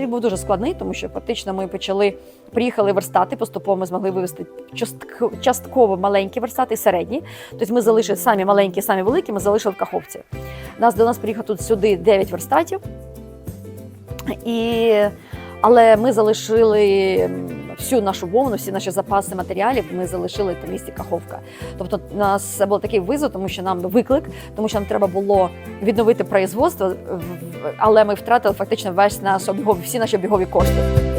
дуже складний, тому що фактично ми почали приїхали верстати. Поступово ми змогли вивести частк- частково маленькі верстати, середні. Тобто ми залишили самі маленькі, самі великі. Ми залишили в Каховці. Нас до нас приїхало тут сюди 9 верстатів. І, але ми залишили всю нашу вовну, всі наші запаси матеріалів. Ми залишили в місті Каховка. Тобто, у нас був такий визов, тому що нам виклик, тому що нам треба було відновити производство, але ми втратили фактично весь наш обігові, всі наші обігові кошти.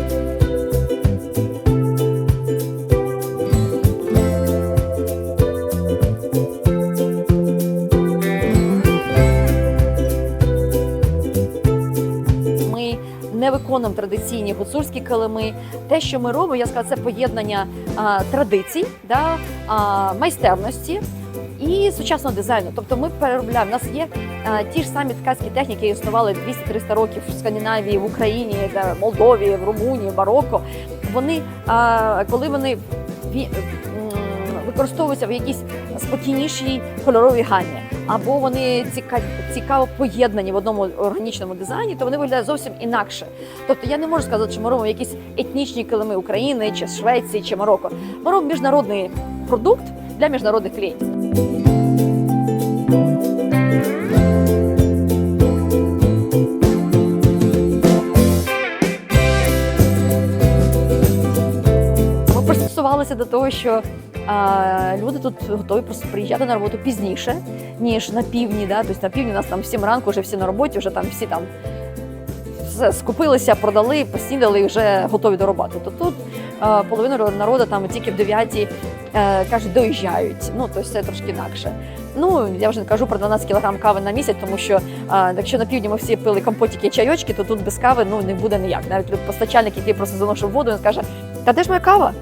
Не виконуємо традиційні гуцульські килими. Те, що ми робимо, я сказала, це поєднання а, традицій, да, а, майстерності і сучасного дизайну. Тобто ми переробляємо. У нас є а, ті ж самі ткацькі техніки, які існували 200-300 років в Скандинавії, в Україні, да, Молдові, в Румунії, в Марокко. Вони, а, коли вони використовуються в якійсь спокійнішій кольоровій гамі, або вони ціка- цікаво поєднані в одному органічному дизайні, то вони виглядають зовсім інакше. Тобто я не можу сказати, що ми робимо якісь етнічні килими України, чи Швеції, чи Марокко. Ми робимо міжнародний продукт для міжнародних клієнтів. До того, що а, люди тут готові просто приїжджати на роботу пізніше, ніж на півдні. Да? Тобто на півдні у нас там в 7 ранку вже всі на роботі, вже там всі там все скупилися, продали, поснідали і вже готові до роботи. То тут а, половина ро- народу там тільки в 9 е, кажуть, доїжджають. Ну, тобто це трошки інакше. Ну, я вже не кажу про 12 кг кави на місяць, тому що а, якщо на півдні ми всі пили компотики і чайочки, то тут без кави ну, не буде ніяк. Навіть постачальник, який просто заношив воду, він скаже, та де ж моя кава?